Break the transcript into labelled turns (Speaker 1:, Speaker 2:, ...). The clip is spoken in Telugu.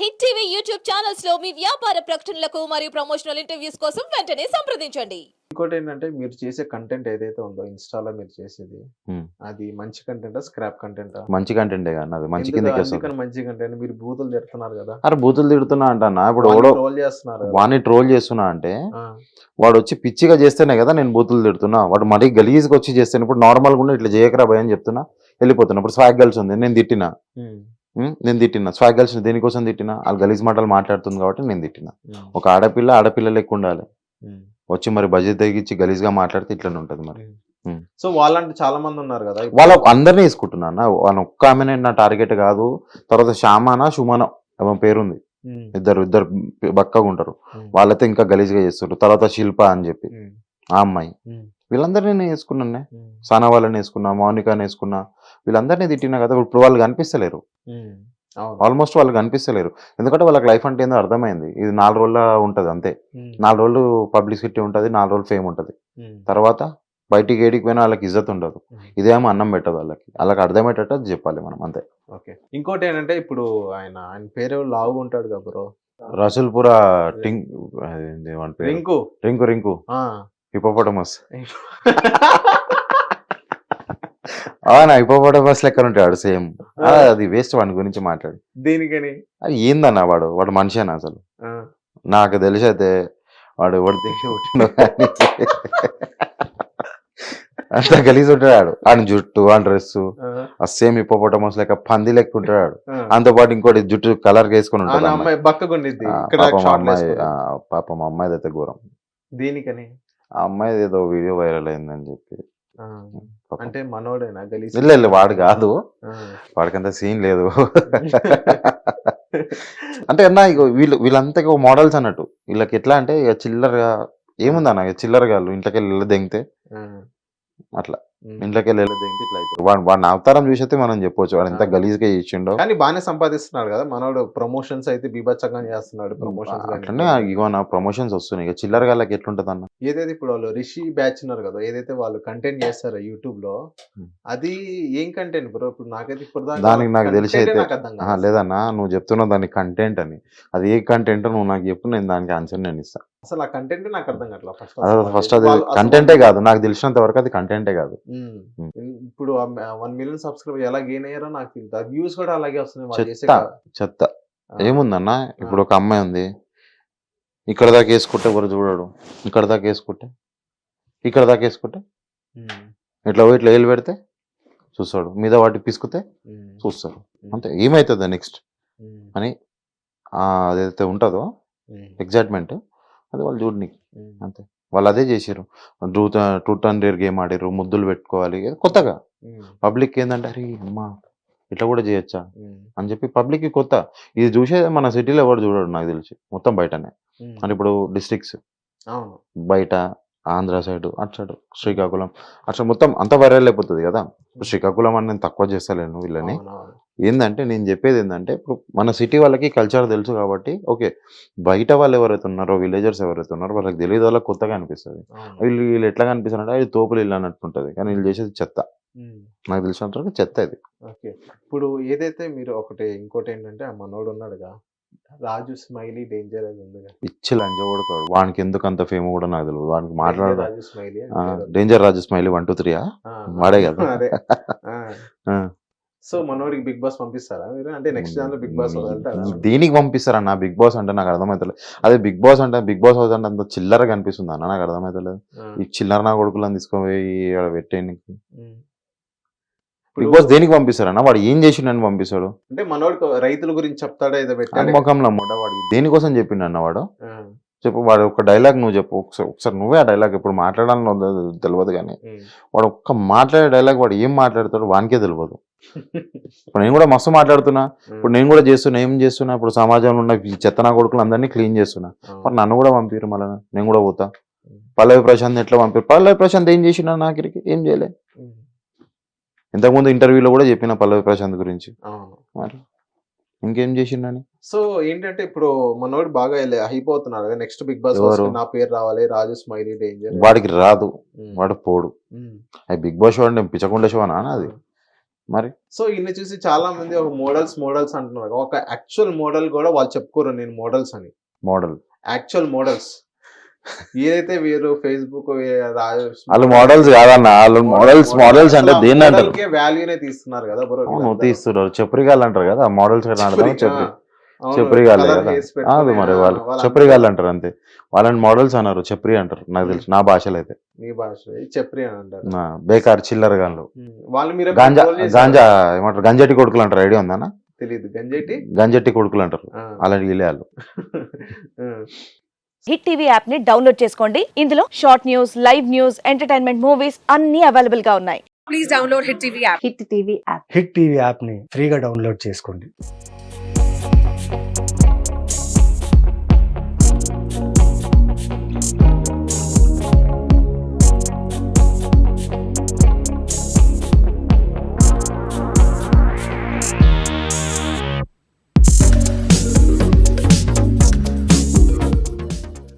Speaker 1: హిట్ టీవీ యూట్యూబ్ ఛానల్స్లో మీ వ్యాపార ప్రకటనలకు మరియు ప్రమోషనల్ ఇంటర్వ్యూస్ కోసం వెంటనే సంప్రదించండి.
Speaker 2: ఇంకోటి ఏంటంటే మీరు చేసే కంటెంట్ ఏదైతే ఉందో ఇన్స్టాలో మీరు చేసేది. అది మంచి కంటెంటా స్క్రాప్ కంటెంటా
Speaker 3: మంచి కంటెంటే కానీ అది మంచి వస్తుంది.
Speaker 2: మంచి కంటెంట్ మీరు బూతులు తిడుతున్నారు కదా.
Speaker 3: అరే బూతులు తిడుతున్నా అంటన్నా ఇప్పుడు ఎవడో
Speaker 2: రోల్ చేస్తున్నారు కదా.
Speaker 3: వాడిని ట్రోల్ చేస్తున్నా అంటే వాడు వచ్చి పిచ్చిగా చేస్తేనే కదా నేను బూతులు తిడుతున్నా. వాడు మరీ గలీజ్గా వచ్చి చేస్తాను ఇప్పుడు నార్మల్గా ఉండి ఇట్లా చేయకరా భయ అని చెప్తున్నా వెళ్ళిపోతున్నా. ఇప్పుడు స్వాగ్ గర్ల్స్ ఉంది నేను తిట్టినా? నేను తిట్టినా. స్వాగ్ గర్ల్స్ దేనికోసం తిట్టినా? వాళ్ళు గలీజ్ మాటలు మాట్లాడుతుంది కాబట్టి నేను తిట్టినా. ఒక ఆడపిల్ల ఆడపిల్ల లెక్క ఉండాలి. వచ్చి మరి బడ్జెట్ తగ్గించి గలీజ్గా మాట్లాడితే ఇట్లనే ఉంటుంది మరి.
Speaker 2: సో వాళ్ళంటే చాలా మంది ఉన్నారు కదా.
Speaker 3: వాళ్ళ అందరినీ వేసుకుంటున్నా వాళ్ళ ఒక్క ఆమెనే నా టార్గెట్ కాదు. తర్వాత శ్యామానా సుమన ఏమో పేరుంది. ఇద్దరు ఇద్దరు బక్కగా ఉంటారు. వాళ్ళైతే ఇంకా గలీజ్గా చేస్తుంటారు తర్వాత శిల్ప అని చెప్పి. ఆ అమ్మాయి. వీళ్ళందరినీ నేను వేసుకున్నానే సానా వాళ్ళని వేసుకున్నా మౌనికాని వేసుకున్నా వీళ్ళందరినీ తిట్టినా కదా ఇప్పుడు వాళ్ళు కనిపిస్తలేరు. ఆల్మోస్ట్ వాళ్ళు కనిపిస్తలేరు. ఎందుకంటే వాళ్ళకి లైఫ్ అంటే ఏందో అర్థమైంది. ఇది నాలుగు రోజుల ఉంటుంది అంతే. నాలుగు రోజులు పబ్లిసిటీ ఉంటుంది నాలుగు రోజులు ఫేమ్ ఉంటుంది. తర్వాత బయటికి ఏడికి పోయినా వాళ్ళకి ఇజ్జత్ ఉండదు. ఇదేమో అన్నం పెట్టదు వాళ్ళకి. వాళ్ళకి అర్థమయ్యేటట్టు చెప్పాలి మనం అంతే.
Speaker 2: ఓకే. ఇంకోటి ఏంటంటే ఇప్పుడు ఆయన ఆయన పేరు లావుగా ఉంటాడు కదా బ్రో.
Speaker 3: రసూల్పుర టింక్?
Speaker 2: రింకు.
Speaker 3: రింకు రింకు. హిపోపటమస్ అవునా హిపోపటమస్ లెక్క ఉంటాడు సేమ్. అది వేస్ట్ వాడి గురించి మాట్లాడు.
Speaker 2: దేనికని?
Speaker 3: అది ఏందన్న వాడు వాడు మనిషేనా అసలు? నాకు తెలిసి అయితే వాడు ఎవడు దిగి పుట్టిండో కానీ అంత గలీజ్ ఉంటాడు. ఆయన జుట్టు ఆ డ్రెస్
Speaker 2: ఆ,
Speaker 3: సేమ్ హిపోపటమస్ లెక్క పంది లెక్క ఉంటాడు. అంతో పాటు ఇంకోటి జుట్టు కలర్ వేసుకొని ఉంటాడు
Speaker 2: నా
Speaker 3: అమ్మాయి.
Speaker 2: అమ్మాయి
Speaker 3: పాపం అమ్మాయి పాపం అమ్మాయిది అయితే ఘోరం.
Speaker 2: దేనికని?
Speaker 3: ఆ అమ్మాయిది ఏదో వీడియో వైరల్ అయిందని చెప్పి.
Speaker 2: అంటే మనోడేనా గలీజ్
Speaker 3: ఇల్ల ఇల్ల వాడు కాదు. వాడికంత సీన్ లేదు అంటే అన్న ఇగో వీళ్ళు వీళ్ళంతా మోడల్స్ అన్నట్టు వీళ్ళకి ఎట్లా అంటే ఇక చిల్లరగా ఏముందన్న ఇక చిల్లరగా వాళ్ళు ఇంట్లోకి వెళ్ళి దెంగితే. అట్లా. ఇంట్లోకి వెళ్ళి ఇట్లా అవుతారు వాడు వాడిని అవతారం చూసైతే మనం చెప్పొచ్చు. వాడు ఎంత. గలీజ్గా చేసిండో.
Speaker 2: కానీ బాగానే సంపాదిస్తున్నాడు కదా. మనోడు ప్రమోషన్స్ అయితే బీభత్సంగా చేస్తున్నాడు ప్రమోషన్స్
Speaker 3: అట్లనే ఇగో నా ప్రమోషన్స్ వస్తున్నాయి. ఇక చిల్లర గాళ్ళకి ఎట్లుంటది అన్న
Speaker 2: ఏదైతే ఇప్పుడు వాళ్ళు రిషి బ్యాచ్ ఉన్నారు కదా. ఏదైతే వాళ్ళు కంటెంట్ చేస్తారో
Speaker 3: యూట్యూబ్లో.
Speaker 2: అది ఏం కంటెంట్ బ్రో ఇప్పుడు నాకైతే ఇప్పుడు
Speaker 3: దానికి నాకు తెలిసి అయితే. లేదన్నా నువ్వు చెప్తున్నావు దాని కంటెంట్ అని. అది ఏ కంటెంట్ నువ్వు నాకు చెప్పు నేను దానికి ఆన్సర్ నేను ఇస్తాను
Speaker 2: అసలు ఆ కంటెంట్ నాకు అర్థం కావట్లేదు ఫస్ట్
Speaker 3: అదే ఫస్ట్ అది కంటెంటే కాదు నాకు తెలిసినంత వరకు అది కంటెంటే కాదు.
Speaker 2: ఇప్పుడు వన్ మిలియన్ సబ్స్క్రైబర్ ఎలా గెయిన్ అయ్యారో నాకు తెలియదు. వ్యూస్ కూడా అలాగే వస్తున్నాయి
Speaker 3: చెత్త. చెత్త. ఏముందన్న? ఇప్పుడు ఒక అమ్మాయి ఉంది. ఇక్కడ దాకా వేసుకుంటే ఎవరు చూడడు? ఇక్కడ దాకా వేసుకుంటే? ఇక్కడ దాకా వేసుకుంటే? ఇట్లా పోయి ఇట్లా వేలు పెడితే చూస్తాడు. మీద వాటి పిసుకుతే చూస్తారు
Speaker 2: ఉమ్,
Speaker 3: అంతే ఏమవుతుంది నెక్స్ట్ అని అదైతే ఉంటుందో? ఎగ్జైట్మెంట్ అది వాళ్ళు చూడని
Speaker 2: ఉమ్,
Speaker 3: అంతే. వాళ్ళు అదే చేసారు truth truth and dare game ఆడారు ముద్దులు పెట్టుకోవాలి. కొత్తగా. పబ్లిక్ ఏంటంటే అరే అమ్మా ఇట్లా కూడా చేయొచ్చా? అని చెప్పి పబ్లిక్కి కొత్త. ఇది చూసే మన సిటీలో ఎవరు చూడడు నాకు తెలిసి. మొత్తం బయటనే. అంటే ఇప్పుడు డిస్ట్రిక్ట్స్. బయట ఆంధ్ర సైడ్ అటు సైడ్ శ్రీకాకుళం. అట్లా మొత్తం అంత వైరల్ అయిపోతుంది కదా. శ్రీకాకుళం అని నేను తక్కువ చేస్తలేను వీళ్ళని. ఏంటంటే నేను చెప్పేది ఏంటంటే ఇప్పుడు మన సిటీ వాళ్ళకి కల్చర్ తెలుసు కాబట్టి ఓకే బయట వాళ్ళు ఎవరైతే ఉన్నారో విలేజర్స్ ఎవరైతే ఉన్నారో వాళ్ళకి తెలియదు వాళ్ళకి కొత్తగా అనిపిస్తుంది. వీళ్ళు వీళ్ళు ఎట్లా కనిపిస్తారు అంటే అది తోపులు ఇల్లు అన్నట్టు ఉంటుంది. కానీ వీళ్ళు చేసేది చెత్త. నాకు తెలిసినంత వరకు చెత్త ఇది.
Speaker 2: ఓకే. ఇప్పుడు ఏదైతే మీరు ఒకటి ఇంకోటి ఏంటంటే ఆ మనోడు ఉన్నాడుగా రాజు స్మైలీ డేంజర్ అది ఉందిగా
Speaker 3: పిచ్చి లంజ కొడతాడు. వానికి ఎందుకు అంత ఫేమ్ కూడా నాకు తెలియదు వానికి
Speaker 2: Danger
Speaker 3: మాట్లాడ
Speaker 2: రాజు స్మైలీ అని ఉంది.
Speaker 3: Danger Raju smiley one two త్రీయా
Speaker 2: ఆ,
Speaker 3: వాడే కదా.
Speaker 2: సో మనోడికి బిగ్ బాస్ పంపిస్తారా మీరు? అంటే నెక్స్ట్ దాంట్లో బిగ్ బాస్
Speaker 3: దేనికి పంపిస్తారన్న? బిగ్ బాస్ అంటే నాకు అర్థమవుతలేదు అదే బిగ్ బాస్ అంటే బిగ్ బాస్ హౌస్ అంటే అంత చిల్లరగా అనిపిస్తుంది అన్న? నాకు అర్థమవుతలేదు ఈ చిల్లర నా కొడుకులను తీసుకుపోయి పెట్టేయడానికి. బిగ్
Speaker 2: ఇప్పుడు
Speaker 3: బాస్ దేనికి పంపిస్తారన్న? వాడు ఏం చేసిండని పంపిస్తాడు?
Speaker 2: అంటే మనోడికి రైతుల గురించి చెప్తాడా? ఏదో పెట్టాడు?
Speaker 3: ముఖంలో ముఠ వాడు దేనికోసం చెప్పిండు అన్న వాడు? చెప్పు వాడు ఒక డైలాగ్ నువ్వు చెప్పు. ఒకసారి ఒకసారి నువ్వే ఆ డైలాగ్ ఎప్పుడు మాట్లాడాలని తెలియదు కానీ. వాడు ఒక్క మాట్లాడే డైలాగ్ వాడు ఏం మాట్లాడతాడు వానికే తెలియదు ఇప్పుడు నేను కూడా మస్తు మాట్లాడుతున్నా. ఇప్పుడు నేను కూడా చేస్తున్నా ఏం చేస్తున్నా ఇప్పుడు సమాజంలో ఉన్న చెత్త నా కొడుకులు అందరినీ క్లీన్ చేస్తున్నా. మరి నన్ను కూడా పంపిరు మళ్ళీ నేను కూడా పోతా. పల్లవి ప్రశాంత్ ఎట్లా పంపారు? పల్లవి ప్రశాంత్ ఏం చేసిన నాకిరికి ఏం చేయలే. ఇంతకుముందు ఇంటర్వ్యూలో కూడా చెప్పిన పల్లవి ప్రశాంత్ గురించి. మరి ఇంకేం చేసిండని
Speaker 2: సో ఏంటంటే ఇప్పుడు మనోడు బాగా అయిపోతున్నాడు నెక్స్ట్ బిగ్ బాస్? నా పేరు రావాలి రాజు స్మైలీ డేంజర్.
Speaker 3: వాడికి రాదు. వాడు పోడు. బిగ్ బాస్ షో అంటే పిచ్చకుండా షో అనా అది? మరి?
Speaker 2: సో ఇన్ని చూసి చాలా మంది ఒక మోడల్స్ మోడల్స్ అంటున్నారు. ఒక యాక్చువల్ మోడల్ కూడా వాళ్ళు చెప్పుకోరు నేను మోడల్స్ అని.
Speaker 3: మోడల్.
Speaker 2: యాక్చువల్ మోడల్స్ ఏదైతే వీరు ఫేస్బుక్
Speaker 3: వాళ్ళు మోడల్స్ కాదన్న వాళ్ళు మోడల్స్ మోడల్స్ అంటే దేన్ని అంటారు?
Speaker 2: వాల్యూనే తీస్తున్నారు కదా బ్రో
Speaker 3: తీస్తున్నారు. చెప్రిగాళ్ళు అంటారు కదా మోడల్స్ చెప్రిగాళ్ళే కదా. అది మరి వాళ్ళు. చెప్రిగాళ్ళు అంటారు అంతే. వాళ్ళని మోడల్స్ అన్నారు చెప్రి అంటారు. నాకు తెలుసు నా భాషలో అయితే.
Speaker 2: మీ భాష చెప్రి అని అంటారు.
Speaker 3: నా బేకార్ చిల్లర గాన్లు
Speaker 2: వాళ్ళు మీరే
Speaker 3: గాంజా ఏమంటారు? గంజటి కొడుకులు అంటారు ఐడియా ఉందా
Speaker 2: తెలీదు. గంజేటి
Speaker 3: గంజటి కొడుకులు అంటారు. అలాంటి వీళ్ళే.
Speaker 4: హిట్ టీవీ యాప్ని డౌన్లోడ్ చేసుకోండి. ఇందులో short news live news entertainment movies అన్ని అవైలబుల్గా ఉన్నాయి.
Speaker 5: please download Hit TV app.
Speaker 4: Hit TV app.
Speaker 6: Hit TV యాప్ని ఫ్రీగా డౌన్లోడ్ చేసుకోండి.